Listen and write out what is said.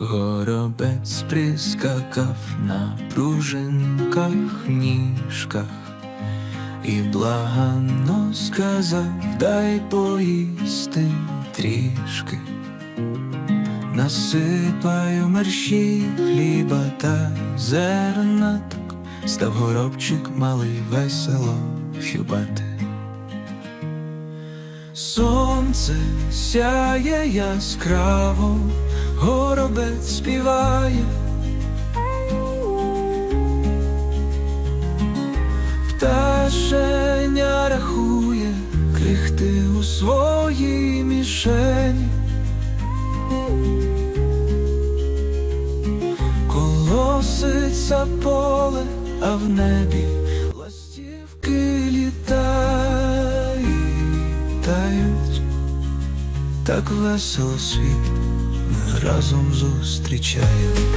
горобець прискакав на пружинках ніжках і благано сказав, дай поїсти трішки. Насипаю мерщі хліба та зернаток, став горобчик малий весело хюбати. Сонце сяє яскраво, горобець співає. Пташеня рахує крихти у своїй мішені. Колоситься поле, а в небі ластівки літають, так весело світ разом зустрічаємо.